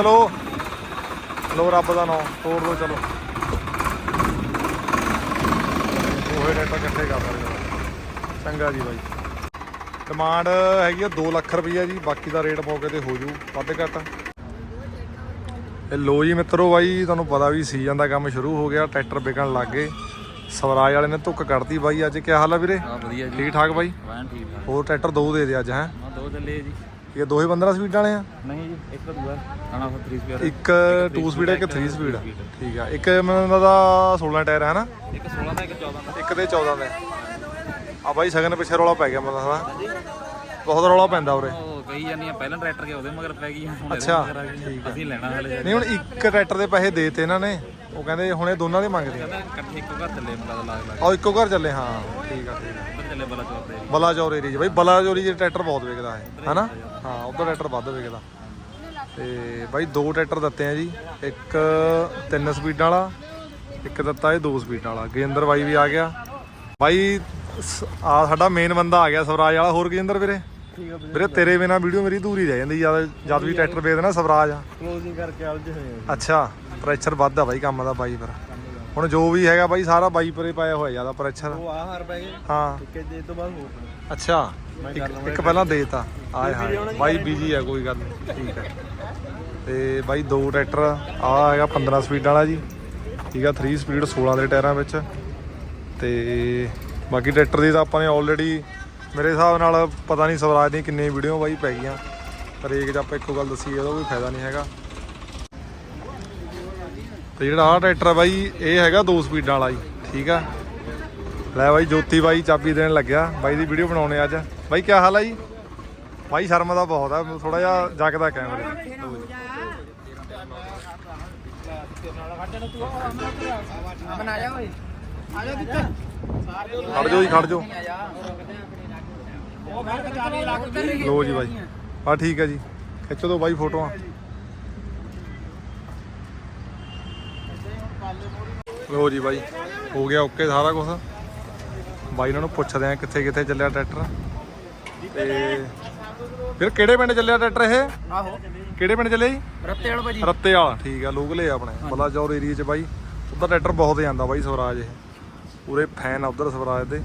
ਚਲੋ। ਲੋ ਰੱਬ ਦਾ ਨਾਮ ਤੋੜ ਦੋ ਚਲੋ। ਉਹੇ ਰੇਟਾਂ ਇਕੱਠੇ ਕਰ ਸਕਦੇ ਚੰਗਾ ਜੀ ਬਾਈ। ਡਿਮਾਂਡ ਹੈਗੀ ਆ 2 ਲੱਖ ਰੁਪਈਆ ਜੀ ਬਾਕੀ ਦਾ ਰੇਟ ਮੌਕੇ ਤੇ ਹੋ ਜੂ ਵੱਧ ਘੱਟ। ਇਹ ਲੋ ਜੀ ਮਿੱਤਰੋ ਬਾਈ ਤੁਹਾਨੂੰ ਪਤਾ ਵੀ ਸੀਜ਼ਨ ਦਾ ਕੰਮ ਸ਼ੁਰੂ ਹੋ ਗਿਆ ਟਰੈਕਟਰ ਵਿਕਣ ਲੱਗ ਗਏ। ਸਵਰਾਜ ਵਾਲੇ ਨੇ ਧੁੱਕ ਕੱਢਤੀ ਬਾਈ ਅੱਜ ਕੀ ਹਾਲ ਆ ਵੀਰੇ? ਹਾਂ ਵਧੀਆ ਜੀ। ਠੀਕ ਠਾਕ ਬਾਈ? ਵੈਨ ਠੀਕ ਠਾਕ। ਹੋਰ ਟਰੈਕਟਰ ਦੋ ਦੇ ਦੇ ਅੱਜ ਹੈ? ਹਾਂ ਦੋ ਚੱਲੇ ਜੀ। ਇਹ ਦੋਹੇ 15 ਸਪੀਡ ਵਾਲੇ ਆ? ਨਹੀਂ ਜੀ ਇੱਕ ਤਾਂ ਦੂਆ ਆਣਾ ਫਿਰ 3 ਸਪੀਅਰ ਇੱਕ 2 ਸਪੀਡ ਇੱਕ 3 ਸਪੀਡ ਠੀਕ ਆ ਇੱਕ ਮੈਨੂੰ ਦਾ 16 ਟਾਇਰ ਹੈ ਨਾ ਇੱਕ 16 ਦਾ ਇੱਕ 14 ਦਾ। ਇੱਕ ਦੇ 14 ਦਾ। ਆ ਬਾਈ ਸਗਨ ਪਿੱਛੇ ਰੌਲਾ ਪੈ ਗਿਆ ਮੈਨੂੰ ਲੱਗਦਾ। ਬਹੁਤ ਰੌਲਾ ਪੈਂਦਾ ਉਰੇ। ਕਹੀ ਜਾਂਦੀਆਂ ਪਹਿਲਾਂ ਟਰੈਕਟਰ ਕੇ ਉਹਦੇ ਮਗਰ ਪੈ ਗਈ ਹੁਣ ਅੱਛਾ, ਆ ਗਈ। ਅਸੀਂ ਲੈਣਾ ਹਲੇ। ਨਹੀਂ ਹੁਣ ਇੱਕ ਟਰੈਕਟਰ ਦੇ ਪੈਸੇ ਦੇਤੇ ਇਹਨਾਂ ਨੇ। ਉਹ ਕਹਿੰਦੇ ਹੁਣ ਇਹ ਦੋਨਾਂ ਦੇ ਮੰਗਦੇ ਆ। ਇਕੱਠੇ ਇੱਕੋ ਘਰ ਚੱਲੇ ਦਾ ਲਾਗ ਲਾਗ ਆਹ ਇੱਕੋ ਘਰ ਚੱਲੇ ਹਾਂ ਠੀਕ ਆ ਠੀਕ ਆ। ਬਲਾਚੌਰ ਏਰੀਆ 'ਚ ਬਾਈ ਬਲਾਚੌਰੀ 'ਚ ਟਰੈਕਟਰ ਬਹੁਤ ਵਿਕਦਾ ਹੈ ਹਨਾ? ਹਾਂ ਉਧਰ ਟਰੈਕਟਰ ਵੱਧ ਵਿਕਦਾ। ਤੇ ਬਾਈ ਦੋ ਟਰੈਕਟਰ ਦਿੱਤੇ ਆ ਜੀ ਇੱਕ ਤਿੰਨ ਸਪੀਡਾਂ ਵਾਲਾ ਇੱਕ ਦਿੱਤਾ ਇਹ ਦੋ ਸਪੀਡਾਂ ਵਾਲਾ। ਗਜਿੰਦਰ ਬਾਈ ਵੀ ਆ ਗਿਆ। ਬਾਈ ਆ ਸਾਡਾ ਮੇਨ ਬੰਦਾ ਆ ਗਿਆ ਸਵਰਾਜ ਵਾਲਾ। ਹੋਰ ਗਜਿੰਦਰ ਵੀਰੇ? ਵੀਰੇ। ਤੇਰੇ ਬਿਨਾ ਵੀਡੀਓ ਮੇਰੀ ਅਧੂਰੀ ਰਹਿ ਜਾਂਦੀ ਜਦ ਜਦ ਵੀ ਟਰੈਕਟਰ ਵੇਚਦੇ ਨਾ ਸਵਰਾਜ ਆ। ਕਲੋਜ਼ਿੰਗ ਕਰਕੇ ਅਲਝ ਹੋਏ ਅੱਛਾ ਪ੍ਰੈਸ਼ਰ ਵੱਧ ਆ ਬਾਈ ਕੰਮ ਦਾ ਬਾਈ ਪਰ ਹੁਣ ਜੋ ਵੀ ਹੈਗਾ ਬਾਈ ਸਾਰਾ ਬਾਈ ਪਰੇ ਪਾਇਆ ਹੋਇਆ ਜ਼ਿਆਦਾ ਪ੍ਰੈਸ਼ਰ ਉਹ ਆ ਹਾਰ ਪੈ ਗਏ। ਹਾਂ। ਕਿ ਜੇ ਤੋਂ ਬਾਅਦ ਹੋਰ ਅੱਛਾ। ਇੱਕ ਇੱਕ ਪਹਿਲਾਂ ਦੇਤਾ। ਆਏ ਹਾਏ। ਬਾਈ ਬੀਜੀ ਆ ਕੋਈ ਗੱਲ ਨਹੀਂ। ਠੀਕ ਹੈ। ਤੇ ਬਾਈ ਦੋ ਟਰੈਕਟਰ ਆ ਹੈਗਾ 15 ਸਪੀਡ ਵਾਲਾ ਜੀ। ਠੀਕ ਆ 3 ਸਪੀਡ 16 ਦੇ ਟਾਇਰਾਂ ਵਿੱਚ। ਤੇ ਬਾਕੀ ਟਰੈਕਟਰ ਦੀ ਤਾਂ ਆਪਾਂ ਨੇ ਆਲਰੇਡੀ ਮੇਰੇ ਹਿਸਾਬ ਨਾਲ ਪਤਾ ਨਹੀਂ ਸਵਰਾਜ ਦੀਆਂ ਕਿੰਨੇ ਵੀਡੀਓ ਬਾਈ ਪੈ ਗਈਆਂ। ਪਰ ਇੱਕ 'ਚ ਆਪਾਂ ਇੱਕੋ ਗੱਲ ਦੱਸੀ ਉਹਦਾ ਕੋਈ ਫਾਇਦਾ ਨਹੀਂ ਹੈਗਾ। ਤੇ ਜਿਹੜਾ ਆਹ ਟਰੈਕਟਰ ਆ ਬਾਈ, ਇਹ ਹੈਗਾ ਦੋ ਸਪੀਡਾਂ ਵਾਲਾ ਜੀ, ਠੀਕ ਆ? ਲੈ ਬਾਈ, ਜੋਤੀ ਬਾਈ ਚਾਬੀ ਦੇਣ ਲੱਗਿਆ। ਬਾਈ ਦੀ ਵੀਡੀਓ ਬਣਾਉਣੇ ਅੱਜ। ਬਾਈ ਕੀ ਹਾਲ ਆ ਜੀ? ਬਾਈ, ਸ਼ਰਮ ਦਾ ਬਹੁਤ ਆ ਥੋੜਾ ਜਿਹਾ ਜਗਦਾ ਕੈਮਰੇ ਖੜ ਜਾਓ ਜੀ, ਖੜ ਜਾਓ। ਲੋ ਜੀ ਬਾਈ। ਆ ਠੀਕ ਹੈ ਜੀ। ਖਿੱਚੋ ਦੋ ਬਾਈ ਫੋਟੋਆਂ। ਲੋ ਜੀ ਬਾਈ ਹੋ ਗਿਆ ਓਕੇ ਸਾਰਾ ਕੁਝ ਬਾਈ ਇਹਨਾਂ ਨੂੰ ਪੁੱਛਦੇ ਆ ਕਿੱਥੇ ਕਿੱਥੇ ਚੱਲਿਆ ਟਰੈਕਟਰ ਤੇ ਫਿਰ ਕਿਹੜੇ ਪਿੰਡ ਚੱਲਿਆ ਟਰੈਕਟਰ ਇਹ? ਆਹੋ। ਕਿਹੜੇ ਪਿੰਡ ਚੱਲਿਆ ਜੀ? ਰੱਤੇ ਵਾਲ ਭਾਜੀ। ਰੱਤੇ ਵਾਲਾ ਠੀਕ ਆ ਲੋਕਲੇ ਆ ਆਪਣੇ ਬਲਾਚੌਰ ਏਰੀਆ 'ਚ ਬਾਈ। ਉਧਰ ਟਰੈਕਟਰ ਬਹੁਤ ਜਾਂਦਾ ਬਾਈ ਸਵਰਾਜ ਇਹ। ਪੂਰੇ ਫੈਨ ਆ ਉਧਰ ਸਵਰਾਜ ਦੇ।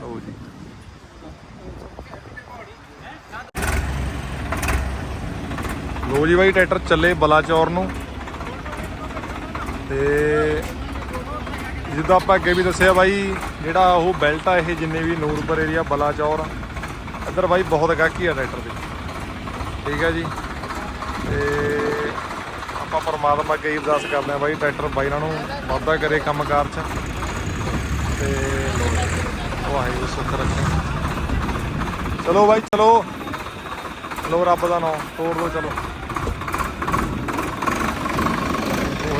ਲਓ ਜੀ। ਲੋ ਜੀ ਬਾਈ ਟਰੈਕਟਰ ਚੱਲੇ ਬਲਾਚੌਰ ਨੂੰ। ਤੇ ਜਿੱਦਾਂ ਆਪਾਂ ਅੱਗੇ ਵੀ ਦੱਸਿਆ ਬਾਈ, ਜਿਹੜਾ ਉਹ ਬੈਲਟ ਆ, ਇਹ ਜਿੰਨੇ ਵੀ ਨੂਰਪੁਰ ਏਰੀਆ ਬਲਾਚੌਰ ਇੱਧਰ ਬਾਈ ਬਹੁਤ ਗਾਹਕੀ ਆ ਟਰੈਕਟਰ ਦੀ। ਠੀਕ ਹੈ ਜੀ? ਤੇ ਆਪਾਂ ਪਰਮਾਤਮਾ ਅੱਗੇ ਅਰਦਾਸ ਕਰਦੇ ਆ ਬਾਈ ਟਰੈਕਟਰ ਬਾਈ ਨਾਲ ਨੂੰ ਵਾਧਾ ਕਰੇ ਕੰਮਕਾਰ ਚ। ਤੇ ਵਾਹਿਗੁਰੂ ਸੁੱਖ ਰੱਖੇ ਚਲੋ ਬਾਈ, ਚਲੋ। ਲੋ ਰੱਬ ਦਾ ਨਾਮ ਤੋੜ ਦੋ ਚਲੋ।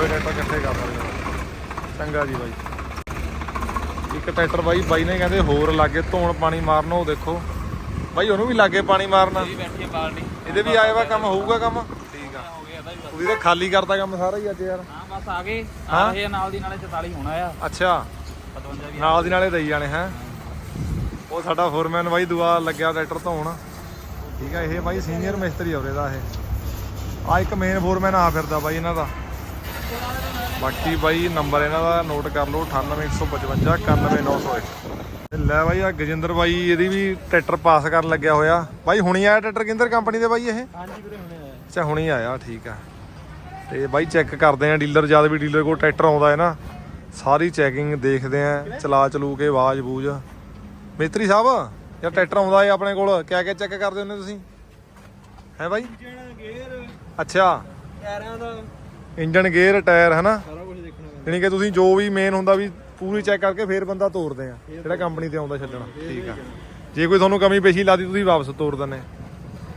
ਉਹੇ ਟਰੈਕਟਰ ਇਕੱਠੇ ਕਰ ਸਕਦੇ ਚੰਗਾ ਜੀ ਬਾਈ। ਇੱਕ ਟਰੈਕਟਰ ਬਾਈ ਬਾਈ ਨੇ ਕਹਿੰਦੇ ਹੋਰ ਲਾਗੇ ਧੋਣ ਪਾਣੀ ਮਾਰਨ ਉਹ ਦੇਖੋ। ਬਾਈ ਉਹਨੂੰ ਵੀ ਲਾਗੇ ਪਾਣੀ ਮਾਰਨਾ। ਇਹਦੇ ਵੀ ਆਏ ਵਾ ਕੰਮ ਹੋਊਗਾ ਕੰਮ? ਠੀਕ ਆ। ਹੋ ਤੁਸੀਂ ਤਾਂ ਖਾਲੀ ਕਰਦਾ ਕੰਮ ਸਾਰਾ ਹੀ ਅੱਜ ਯਾਰ। ਹਾਂ ਬਸ ਆ ਗਏ। ਆ ਰਹੇ ਨਾਲ ਦੀ ਨਾਲੇ 44 ਹੋਣਾ ਆ। ਅੱਛਾ। 55 ਵੀ ਨਾਲ ਦੀ ਨਾਲੇ ਦੇਈ ਜਾਣੇ ਹੈ? ਉਹ ਸਾਡਾ ਫੋਰਮੈਨ ਬਾਈ ਦੁਆ ਲੱਗਿਆ ਟਰੈਕਟਰ ਧੋਣ। ਠੀਕ ਆ ਇਹ ਬਾਈ ਸੀਨੀਅਰ ਮਿਸਤਰੀ ਹੋਰੇ ਦਾ ਇਹ। ਆ ਇੱਕ ਮੇਨ ਫੋਰਮੈਨ ਆ ਫਿਰਦਾ ਬਾਈ ਇਹਨਾਂ ਦਾ। ਬਾਕੀ ਬਾਈ ਨੰਬਰ ਇਹਨਾਂ ਦਾ ਨੋਟ ਕਰ ਲਓ 98155 91901 ਤੇ ਲੈ ਬਾਈ ਆ ਗਜਿੰਦਰ ਬਾਈ ਇਹਦੀ ਵੀ ਟਰੈਕਟਰ ਪਾਸ ਕਰਨ ਲੱਗਿਆ ਹੋਇਆ। ਬਾਈ ਹੁਣੀ ਆਇਆ ਟਰੈਕਟਰ ਕਿੰਦਰ ਕੰਪਨੀ ਦੇ ਬਾਈ ਇਹ? ਹਾਂਜੀ ਵੀਰੇ ਹੁਣੇ ਆਇਆ। ਅੱਛਾ ਹੁਣੀ ਆਇਆ ਠੀਕ ਆ। ਤੇ ਬਾਈ ਚੈੱਕ ਕਰਦੇ ਆ ਡੀਲਰ ਜਦ ਵੀ ਡੀਲਰ ਕੋਲ ਟਰੈਕਟਰ ਆਉਂਦਾ ਹੈ ਨਾ ਸਾਰੀ ਚੈਕਿੰਗ ਦੇਖਦੇ ਆ ਚਲਾ ਚਲੂ ਕੇ ਆਵਾਜ਼ ਬੂਝ ਮਿਸਤਰੀ ਸਾਹਿਬ ਯਾਰ ਟਰੈਕਟਰ ਆਉਂਦਾ ਹੈ ਆਪਣੇ ਕੋਲ ਕਿਆ ਕਿਆ ਚੈੱਕ ਕਰਦੇ ਹੁੰਦੇ ਤੁਸੀਂ? ਹੈ ਬਾਈ? ਅੱਛਾ। ਟਾਇਰਾਂ ਦਾ ਇੰਜਨ ਗੇਅਰ ਟਾਇਰ ਹਨਾ? ਸਾਰਾ ਕੁਝ ਦੇਖਣਾ ਯਾਨੀ ਕਿ ਤੁਸੀਂ ਜੋ ਵੀ ਮੇਨ ਹੁੰਦਾ ਵੀ ਪੂਰੀ ਚੈੱਕ ਕਰਕੇ ਫੇਰ ਬੰਦਾ ਤੋਰਦੇ ਆ ਜਿਹੜਾ ਕੰਪਨੀ ਤੇ ਆਉਂਦਾ ਛੱਡਣਾ। ਠੀਕ ਆ। ਜੇ ਕੋਈ ਤੁਹਾਨੂੰ ਕਮੀ ਪੇਸ਼ੀ ਲਾਦੀ ਤੁਸੀਂ ਵਾਪਸ ਤੋਰ ਦਿੰਦੇ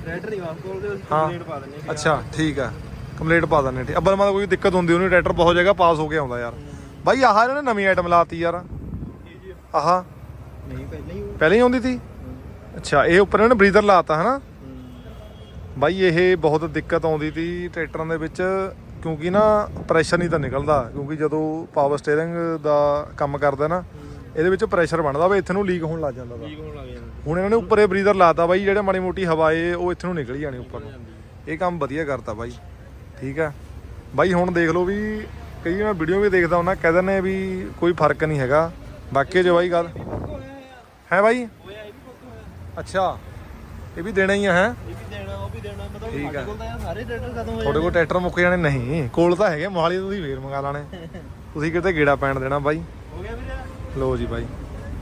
ਟਰੈਕਟਰ ਨਹੀਂ ਵਾਪਸ ਕੋਲ ਦੇ ਹਾਂ। ਪਾ ਦਿੰਦੇ ਅੱਛਾ ਠੀਕ ਆ। ਕੰਪਲੀਟ ਪਾ ਦਿੰਦੇ ਠੀਕ। ਅੱਬਲ ਮਤਲਬ ਕੋਈ ਦਿੱਕਤ ਹੁੰਦੀ ਉਹਨੂੰ ਟਰੈਕਟਰ ਬਹੁਤ ਜਗ੍ਹਾ ਪਾਸ ਹੋ ਕੇ ਆਉਂਦਾ ਯਾਰ। ਬਾਈ ਆਹ ਇਹਨਾਂ ਨੇ ਨਵੀਂ ਆਈਟਮ ਲਾਤੀ ਯਾਰ। ਆਹ। ਨਹੀਂ ਪਹਿਲਾਂ ਹੀ ਪਹਿਲਾਂ ਹੀ ਆਉਂਦੀ ਸੀ? ਅੱਛਾ ਇਹ ਉੱਪਰ ਇਹਨਾਂ ਨੇ ਬਰੀਜ਼ਰ ਲਾਤਾ ਹਨਾ? ਬਾਈ ਇਹ ਬਹੁਤ ਦਿੱਕਤ ਆਉਂਦੀ ਸੀ ਟਰੈਕਟਰਾਂ ਦੇ ਵਿੱਚ। ਕਿਉਂਕਿ ਨਾ ਪ੍ਰੈਸ਼ਰ ਨਹੀਂ ਤਾਂ ਨਿਕਲਦਾ ਕਿਉਂਕਿ ਜਦੋਂ ਪਾਵਰ ਸਟੀਅਰਿੰਗ ਦਾ ਕੰਮ ਕਰਦਾ ਨਾ ਇਹਦੇ ਵਿੱਚ ਪ੍ਰੈਸ਼ਰ ਬਣਦਾ ਵਾ ਇੱਥੇ ਨੂੰ ਲੀਕ ਹੋਣ ਲੱਗ ਜਾਂਦਾ ਵਾ। ਠੀਕ ਹੋਣ ਲੱਗ ਜਾਂਦਾ। ਹੁਣ ਇਹਨਾਂ ਨੇ ਉੱਪਰ ਇਹ ਬਰੀਜ਼ਰ ਲਾਤਾ ਬਾਈ ਜਿਹੜੇ ਮਾੜੀ ਮੋਟੀ ਹਵਾ ਏ ਉਹ ਇੱਥੇ ਨੂੰ ਨਿਕਲ ਜਾਣੀ ਉੱਪਰ ਨੂੰ। ਇਹ ਕੰਮ ਵਧੀਆ ਕਰਤਾ ਬਾਈ ਠੀਕ ਆ। ਬਾਈ ਹੁਣ ਦੇਖ ਲਓ ਵੀ ਕਈ ਮੈਂ ਵੀਡੀਓ ਵੀ ਦੇਖਦਾ ਹੁੰਦਾ ਕਹਿ ਦਿੰਦੇ ਵੀ ਕੋਈ ਫ਼ਰਕ ਨਹੀਂ ਹੈਗਾ। ਬਾਕੀ ਜੋ ਬਾਈ ਗੱਲ ਹੈ ਬਾਈ? ਅੱਛਾ ਇਹ ਵੀ ਦੇਣਾ ਹੀ ਆ ਹੈ ਇਹ ਵੀ ਦੇਣਾ ਉਹ ਵੀ ਦੇਣਾ ਮਤਲਬ ਠੀਕ ਆ। ਸਾਡੇ ਕੋਲ ਤਾਂ ਯਾਰ ਸਾਰੇ ਟਰੈਕਟਰ ਖਤਮ ਹੋ ਤੁਹਾਡੇ ਕੋਲ ਟਰੈਕਟਰ ਮੁੱਕ ਜਾਣੇ ਨਹੀਂ। ਕੋਲ ਤਾਂ ਹੈਗੇ ਮੋਹਾਲੀ ਤੋਂ ਤੁਸੀਂ ਫੇਰ ਮੰਗਾ ਲਾਣੇ। ਤੁਸੀਂ ਕਿਤੇ ਗੇੜਾ ਪੈਣ ਦੇਣਾ ਬਾਈ। ਹੋ ਗਿਆ ਵੀਰੇ। ਲਓ ਜੀ ਬਾਈ।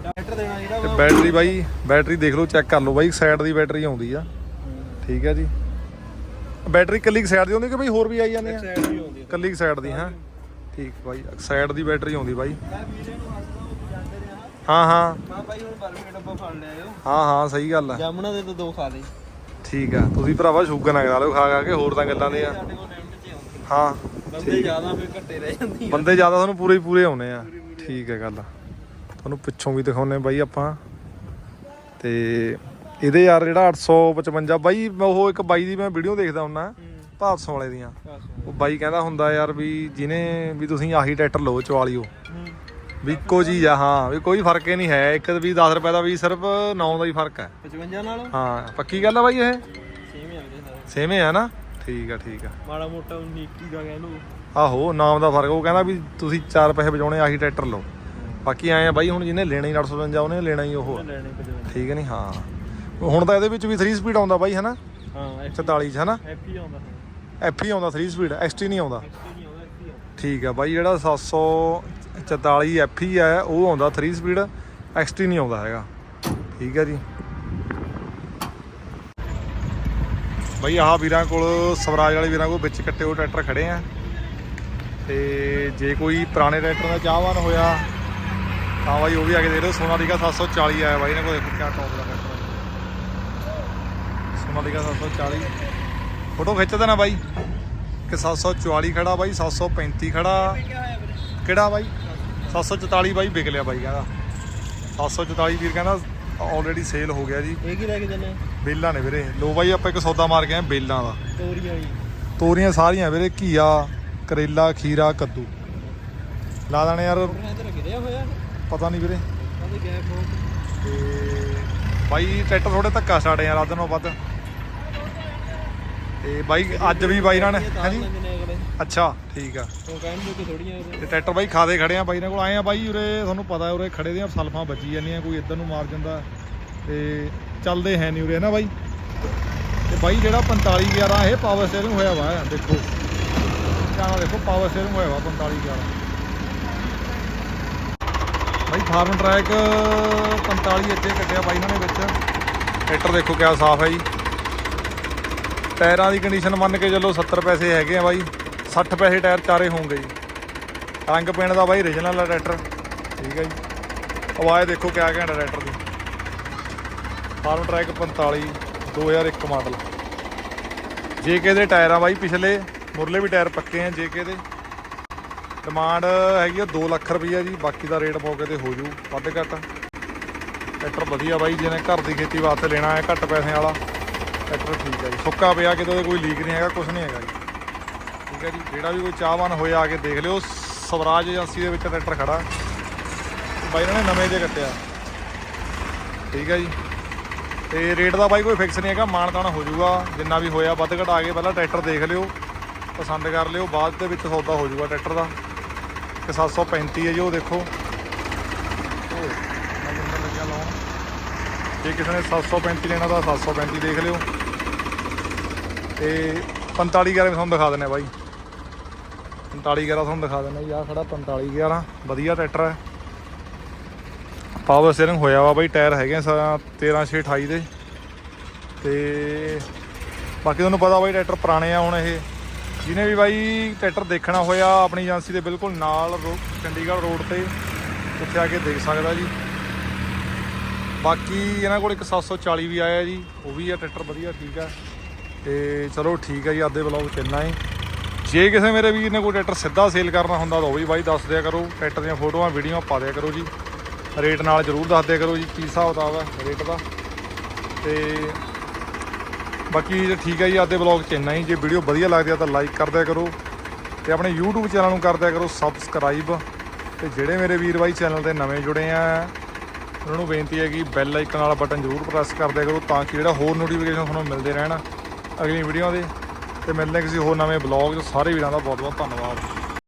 ਟਰੈਕਟਰ ਦੇਣਾ ਜਿਹੜਾ ਤੇ ਬੈਟਰੀ ਬਾਈ ਬੈਟਰੀ ਦੇਖ ਲਓ ਚੈੱਕ ਕਰ ਲਓ ਬਾਈ ਸਾਈਡ ਦੀ ਬੈਟਰੀ ਆਉਂਦੀ ਆ। ਠੀਕ ਹੈ ਜੀ। ਬੈਟਰੀ ਕੱਲੀ ਸਾਈਡ ਦੀ ਆਉਂਦੀ ਕਿ ਬਾਈ ਹੋਰ ਵੀ ਆਈ ਜਾਂਦੇ ਆ? ਸਾਈਡ ਵੀ ਆਉਂਦੀ ਹੈ ਕੱਲੀ ਸਾਈਡ ਦੀ ਹਾਂ। ਠੀਕ ਬਾਈ ਸਾਈਡ ਦੀ ਬੈਟਰੀ ਆਉਂਦੀ ਬਾਈ। ਮੈਂ ਵੀਰੇ ਨੂੰ ਹੱਸਦਾ ਉਹ ਜਾਂਦੇ ਰਿਹਾ ਹਾਂ। ਹਾਂ ਮੈਂ ਬਾਈ ਹੁਣ ਬਰਮੀ ਡੱਬਾ ਫੜ ਲਿਆ ਉਹ ਹਾਂ ਹਾਂ ਸਹੀ ਗੱਲ ਆ। ਜਾਮਣਾ ਦੇ ਤਾਂ ਦੋ ਖਾ ਦੇ ਠੀਕ ਆ। ਤੁਸੀਂ ਭਰਾਵਾ ਸ਼ੂਗਰ ਨਾ ਕਰਾ ਲਓ ਖਾ ਖਾ ਕੇ ਹੋਰ ਤਾਂ ਗੱਲਾਂ ਨੇ ਆ ਸਾਡੇ ਕੋਲ ਲਿਮਟ ਚ ਆਉਂਦੀ ਹਾਂ ਬੰਦੇ ਜ਼ਿਆਦਾ ਫਿਰ ਘੱਟੇ ਰਹਿ ਜਾਂਦੀ ਆ। ਬੰਦੇ ਜ਼ਿਆਦਾ ਤੁਹਾਨੂੰ ਪੂਰੇ ਹੀ ਪੂਰੇ ਆਉਣੇ ਆ। ਠੀਕ ਹੈ ਗੱਲ ਤੁਹਾਨੂੰ ਪਿੱਛੋਂ ਵੀ ਦਿਖਾਉਨੇ ਬਾਈ ਆਪਾਂ। ਤੇ ਇਹਦੇ ਯਾਰ ਜਿਹੜਾ 855 ਬਾਈ ਉਹ ਇੱਕ ਬਾਈ ਦੀ ਮੈਂ ਵੀਡੀਓ ਦੇਖਦਾ ਹੁੰਨਾ ਭਾਦਸੋਂ ਵਾਲੇ ਦੀਆਂ। ਉਹ ਬਾਈ ਕਹਿੰਦਾ ਹੁੰਦਾ ਯਾਰ ਵੀ ਜਿਹਨੇ ਵੀ ਤੁਸੀਂ ਆਹੀ ਟਰੈਕਟਰ ਲਓ ਚਵਾਲਿਓ ਵੀ ਇੱਕੋ ਚੀਜ਼ ਆ ਹਾਂ ਵੀ ਕੋਈ ਫ਼ਰਕ ਹੀ ਨਹੀਂ ਹੈ। ਇੱਕ ਵੀ 10 ਰੁਪਏ ਦਾ ਵੀ ਸਿਰਫ 9 ਦਾ ਹੀ ਫ਼ਰਕ ਹੈ। 55 ਨਾਲੋਂ? ਹਾਂ ਪੱਕੀ ਗੱਲ ਆ ਬਾਈ ਇਹ? ਸੇਮ ਹੀ ਆ ਵੀਰੇ ਸਾਰੇ। ਸੇਮ ਹੀ ਨਾ? ਠੀਕ ਆ ਠੀਕ ਆ। ਮਾੜਾ ਮੋਟਾ 19 21 ਦਾ ਕਹਿ ਲਓ। ਆਹੋ ਨਾਮ ਦਾ ਫ਼ਰਕ ਉਹ ਕਹਿੰਦਾ ਵੀ ਤੁਸੀਂ 4 ਪੈਸੇ ਬਚਾਉਣੇ ਆਹੀ ਟਰੈਕਟਰ ਲਓ। ਬਾਕੀ ਆਏ ਆ ਬਾਈ ਹੁਣ ਜਿਹਨੇ ਲੈਣਾ ਹੀ 855 ਉਹਨੇ ਲੈਣਾ ਹੀ ਉਹ। ਠੀਕ ਨਹੀਂ ਹਾਂ। ਹੁਣ ਤਾਂ ਇਹਦੇ ਵਿੱਚ ਵੀ 3 ਸਪੀਡ ਆਉਂਦਾ ਬਾਈ ਹੈਨਾ? ਹਾਂ 44 ਹੈਨਾ? ਐਫ ਹੀ ਆਉਂਦਾ। ਐਫ ਆਉਂਦਾ 3 ਸਪੀਡ ਐਕਸਟੀ ਨਹੀਂ ਆਉਂਦਾ। ਠੀਕ ਆ ਬਾਈ ਜਿਹੜਾ 700 44 FE ਆ, ਉਹ ਆਉਂਦਾ 3 ਸਪੀਡ ਐਕਸਟੀ ਨਹੀਂ ਆਉਂਦਾ ਹੈਗਾ। ਠੀਕ ਹੈ ਜੀ। ਬਈ ਆਹ ਵੀਰਾਂ ਕੋਲ, ਸਵਰਾਜ ਵਾਲੇ ਵੀਰਾਂ ਕੋਲ ਵਿੱਚ ਕੱਟੇ ਉਹ ਟਰੈਕਟਰ ਖੜੇ ਆ। ਤੇ ਜੇ ਕੋਈ ਪੁਰਾਣੇ ਟਰੈਕਟਰ ਦਾ ਚਾਹਵਾਨ ਹੋਇਆ, ਤਾਂ ਬਾਈ ਉਹ ਵੀ ਆ ਕੇ ਦੇਖ ਲਓ। ਸੋਨਾਲੀਕਾ 740 ਆਇਆ ਬਾਈ ਨੇ ਕੋਲ ਦੇਖੋ ਕਿਆ ਟੌਪ ਦਾ ਟਰੈਕਟਰ ਸੋਨਾਲੀਕਾ 740 ਫੋਟੋ ਖਿੱਚ ਦੇਣਾ ਬਾਈ। ਕਿ 744 ਖੜਾ ਬਾਈ 735 ਖੜਾ। ਕਿਹੜਾ ਬਾਈ? 744 ਬਾਈ ਵਿਕ ਲਿਆ ਬਾਈ ਕਹਿੰਦਾ। 744 ਵੀਰ ਕਹਿੰਦਾ ਆਲਰੇਡੀ ਸੇਲ ਹੋ ਗਿਆ ਜੀ। ਇਹ ਕੀ ਲੈ ਕੇ ਚੱਲੇ? ਬੇਲਾਂ ਨੇ ਵੀਰੇ। ਲੋ ਬਾਈ ਆਪਾਂ ਇੱਕ ਸੌਦਾ ਮਾਰ ਕੇ ਆਏ ਬੇਲਾਂ ਦਾ। ਤੋਰੀ ਵਾਲੀ। ਤੋਰੀਆਂ ਸਾਰੀਆਂ ਵੀਰੇ ਘੀਆ ਕਰੇਲਾ ਖੀਰਾ ਕੱਦੂ। ਲਾ ਦੇਣੇ ਯਾਰ। ਪਤਾ ਨਹੀਂ ਵੀਰੇ। ਤੇ ਬਾਈ ਟਰੈਕਟਰ ਥੋੜੇ ਧੱਕਾ ਸਟਾਰਟ ਯਾਰ ਅੱਧ ਨਾਲੋਂ ਵੱਧ। ਤੇ ਬਾਈ ਅੱਜ ਵੀ ਬਾਈ ਨਾਲ ਹਾਂਜੀ ਨੇ ਅੱਛਾ ਠੀਕ ਆ। ਉਹ ਕਹਿਣ ਕਿ ਥੋੜੀਆਂ ਤੇ ਟਰੈਕਟਰ ਬਾਈ ਖਾਦੇ ਖੜੇ ਆ ਬਾਈ ਨਾਲ ਕੋਲ। ਆਏ ਆ ਬਾਈ ਉਰੇ ਤੁਹਾਨੂੰ ਪਤਾ ਉਰੇ ਖੜੇ ਦੀਆਂ ਸਲਫਾਂ ਵੱਜੀ ਜਾਂਦੀਆਂ ਕੋਈ ਇੱਧਰ ਨੂੰ ਮਾਰ ਜਾਂਦਾ। ਤੇ ਚੱਲਦੇ ਹੈ ਨਹੀਂ ਉਰੇ ਨਾ ਬਾਈ? ਤੇ ਬਾਈ ਜਿਹੜਾ 45 11 ਇਹ ਪਾਵਰ ਸਟੀਅਰਿੰਗ ਹੋਇਆ ਵਾ ਦੇਖੋ। ਕਿਆ ਦੇਖੋ ਪਾਵਰ ਸਟੀਅਰਿੰਗ ਹੋਇਆ ਵਾ 45 11 ਬਾਈ ਫਾਰਮ ਟਰੈਕ 45 ਇੱਥੇ ਕੱਟਿਆ ਬਾਈ ਇਹਨਾਂ ਨੇ ਵਿੱਚ। ਟਰੈਕਟਰ ਦੇਖੋ ਕਿਆ ਸਾਫ਼ ਹੈ ਜੀ। ਟਾਇਰਾਂ ਦੀ ਕੰਡੀਸ਼ਨ ਮੰਨ ਕੇ ਚੱਲੋ 70 ਪੈਸੇ ਹੈਗੇ ਆ ਬਾਈ। 60 ਪੈਸੇ ਟਾਇਰ ਚਾਰੇ ਹੋਣਗੇ ਜੀ ਰੰਗ ਪੈਣ ਦਾ ਬਾਈ origignal ਆ ਟਰੈਕਟਰ ਠੀਕ ਹੈ ਜੀ। ਆਵਾਜ਼ ਦੇਖੋ ਕਿਆ ਘੈਂਟ ਆ ਟਰੈਕਟਰ ਦੀ। ਫਾਰਮ ਟਰੈਕ 45 2001 ਮਾਡਲ ਜੇਕੇ ਦੇ ਟਾਇਰ ਆ ਬਾਈ ਪਿਛਲੇ, ਮੁਰਲੇ ਵੀ ਟਾਇਰ ਪੱਕੇ ਆ ਜੇਕੇ ਦੇ। ਡਿਮਾਂਡ ਹੈਗੀ ਆ 2 ਲੱਖ ਰੁਪਈਆ ਜੀ, ਬਾਕੀ ਦਾ ਰੇਟ ਮੌਕੇ ਤੇ ਹੋ ਜੂ ਵੱਧ ਘੱਟ। ਟਰੈਕਟਰ ਵਧੀਆ ਬਾਈ, ਜਿਹਨੇ ਘਰ ਦੀ ਖੇਤੀ ਵਾਸਤੇ ਲੈਣਾ ਹੈ, ਘੱਟ ਪੈਸਿਆਂ ਵਾਲਾ। ਟਰੈਕਟਰ ਠੀਕ ਹੈ ਜੀ। ਸੁੱਕਾ ਪਿਆ, ਕਿਤੇ ਉਹਦੇ ਕੋਈ ਲੀਕ ਨਹੀਂ ਹੈਗਾ ਕੁਝ ਨਹੀਂ ਹੈਗਾ ਜੀ। ਠੀਕ ਹੈ ਜੀ, ਜਿਹੜਾ ਵੀ ਕੋਈ ਚਾਹਵਾਨ ਹੋਇਆ ਆ ਕੇ ਦੇਖ ਲਿਓ। ਸਵਰਾਜ ਏਜੰਸੀ ਦੇ ਵਿੱਚ ਟਰੈਕਟਰ ਖੜਾ। ਬਾਈ ਇਹਨਾਂ ਨੇ ਨਵੇਂ ਜੇ ਕੱਟਿਆ। ਠੀਕ ਹੈ ਜੀ। ਤੇ ਰੇਟ ਦਾ ਬਾਈ ਕੋਈ ਫਿਕਸ ਨਹੀਂ ਹੈਗਾ, ਮਾਣ ਤਾਨ ਹੋ ਜਾਊਗਾ। ਜਿੰਨਾ ਵੀ ਹੋਇਆ ਵੱਧ ਘਟ ਆ ਕੇ ਪਹਿਲਾਂ ਟਰੈਕਟਰ ਦੇਖ ਲਿਓ, ਪਸੰਦ ਕਰ ਲਿਓ, ਬਾਅਦ ਦੇ ਵਿੱਚ ਸੌਦਾ ਹੋ ਜਾਊਗਾ ਟਰੈਕਟਰ ਦਾ। ਕਿ 735 ਹੈ ਜੀ, ਉਹ ਦੇਖੋ। ਲੱਗਿਆ ਲਾਉਣ ਜੇ ਕਿਸੇ ਨੇ 735 ਲੈਣਾ ਤਾਂ 735 ਦੇਖ ਲਿਓ। ਤੇ 45 11 ਤੁਹਾਨੂੰ ਦਿਖਾ ਦਿੰਨੇ ਬਾਈ। 45 11 ਤੁਹਾਨੂੰ ਦਿਖਾ ਦਿੰਦਾ ਜੀ, ਆਹ ਖੜਾ 45 11 ਵਧੀਆ ਟਰੈਕਟਰ ਹੈ। ਪਾਵਰ ਸਟੀਅਰਿੰਗ ਹੋਇਆ ਵਾ ਬਾਈ ਟਾਇਰ ਹੈਗੇ ਆ 13 6 28 ਦੇ। ਤੇ ਬਾਕੀ ਤੁਹਾਨੂੰ ਪਤਾ ਬਾਈ ਟਰੈਕਟਰ ਪੁਰਾਣੇ ਆ ਹੁਣ ਇਹ। ਜਿਹਨੇ ਵੀ ਬਾਈ ਟਰੈਕਟਰ ਦੇਖਣਾ ਹੋਇਆ, ਆਪਣੀ ਏਜੰਸੀ ਦੇ ਬਿਲਕੁਲ ਨਾਲ ਰੋ- ਚੰਡੀਗੜ੍ਹ ਰੋਡ ਤੇ, ਉੱਥੇ ਆ ਕੇ ਦੇਖ ਸਕਦਾ ਜੀ। ਬਾਕੀ ਇਹਨਾਂ ਕੋਲ ਇੱਕ 740 ਵੀ ਆਇਆ ਜੀ, ਉਹ ਵੀ ਆ ਟਰੈਕਟਰ ਵਧੀਆ ਠੀਕ ਆ। ਤੇ ਚਲੋ ਠੀਕ ਆ ਜੀ, ਅੱਧੇ ਬਲੌਗ ਚੱਲਣਾ ਏ ਜੇ ਕਿਸੇ ਮੇਰੇ ਵੀਰ ਨੇ ਕੋਈ ਟਰੈਕਟਰ ਸਿੱਧਾ ਸੇਲ ਕਰਨਾ ਹੁੰਦਾ ਤਾਂ ਉਹ ਵੀ ਬਾਈ ਦੱਸ ਦਿਆ ਕਰੋ। ਟਰੈਕਟਰ ਦੀਆਂ ਫੋਟੋਆਂ ਵੀਡੀਓਆਂ ਪਾ ਦਿਆ ਕਰੋ ਜੀ। ਰੇਟ ਨਾਲ ਜਰੂਰ ਦੱਸ ਦਿਆ ਕਰੋ ਜੀ, ਕੀ ਹਿਸਾਬ ਕਿਤਾਬ ਹੈ ਰੇਟ ਦਾ। ਤੇ ਬਾਕੀ ਜੇ ਠੀਕ ਹੈ ਜੀ ਅੱਧੇ ਬਲੌਗ ਚ ਇੰਨਾ ਹੀ। ਜੇ ਵੀਡੀਓ ਵਧੀਆ ਲੱਗਦੀ ਆ ਤਾਂ ਲਾਈਕ ਕਰ ਦਿਆ ਕਰੋ। ਤੇ ਆਪਣੇ YouTube ਚੈਨਲ ਨੂੰ ਕਰ ਦਿਆ ਕਰੋ ਸਬਸਕ੍ਰਾਈਬ ਤੇ ਜਿਹੜੇ ਮੇਰੇ ਵੀਰ ਬਾਈ ਚੈਨਲ ਤੇ ਨਵੇਂ ਜੁੜੇ ਆ, ਉਹਨਾਂ ਨੂੰ ਬੇਨਤੀ ਹੈ ਕਿ ਬੈਲ ਆਈਕਨ ਵਾਲਾ ਬਟਨ ਜ਼ਰੂਰ ਪ੍ਰੈਸ ਕਰ ਦਿਆ ਕਰੋ ਤਾਂ ਕਿ ਜਿਹੜਾ ਹੋਰ ਨੋਟੀਫਿਕੇਸ਼ਨ ਤੁਹਾਨੂੰ ਮਿਲਦੇ ਰਹਿਣ ਅਗਲੀ ਵੀਡੀਓ ਦੇ। ਤੇ ਮਿਲਦੇ ਕਿਸੇ ਹੋਰ ਨਵੇਂ ਬਲੌਗ 'ਚ। ਸਾਰੇ ਵੀਰਾਂ ਦਾ ਬਹੁਤ ਬਹੁਤ ਧੰਨਵਾਦ।